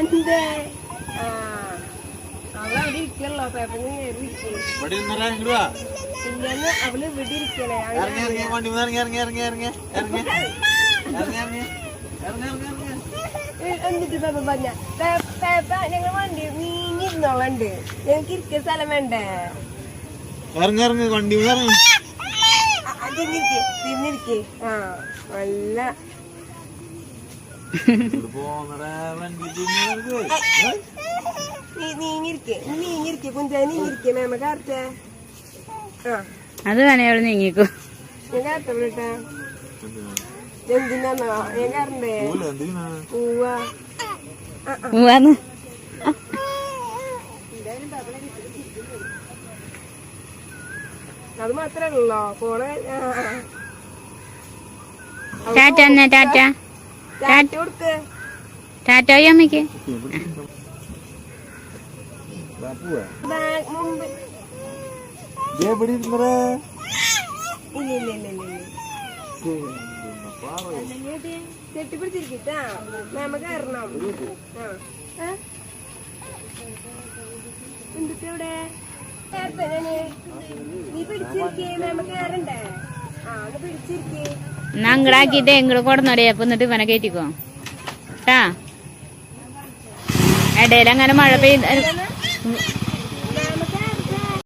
എന്തേ അവളവിടെ ഇരിക്കല്ലോ പേപ്പറിന് കയറി ഇല്ലെന്ന് അവൾ ഇവിടെ ഇരിക്കലേ എന്നിട്ട് പേപ്പ പറഞ്ഞ പേപ്പ ഞങ്ങൾ വണ്ടി നീങ്ങിരുന്നോളണ്ട് ഞങ്ങക്ക് ഇരിക്ക സ്ഥലം വേണ്ടേ ഇറങ്ങി ഇറങ്ങി വണ്ടി തിന്നിരിക്കേ തിന്നിരിക്കേ ആ നല്ല അത് വേണേ അവിടെ നീങ്ങിക്കോ. അത് ടാറ്റ? ടാറ്റ അമ്മയ്ക്ക്? കെട്ടിപ്പിടിച്ചിരിക്കട്ടാ. നമുക്ക് കയറണം. എന്തൊക്കെ ഇവിടെ? നീ പിടിച്ചിരിക്കേ. നമുക്ക് കയറണ്ടേ? ആ ഒന്ന് പിടിച്ചിരിക്കേ. എന്നാ അങ്ങടാക്കിട്ടേ ഇങ്ങോട്ട് കൊടുന്നോടെ? അപ്പൊ എന്നിട്ട് ഇവനെ കയറ്റിക്കോ ട്ടാ. ഇടയിൽ മഴ പെയ്ത്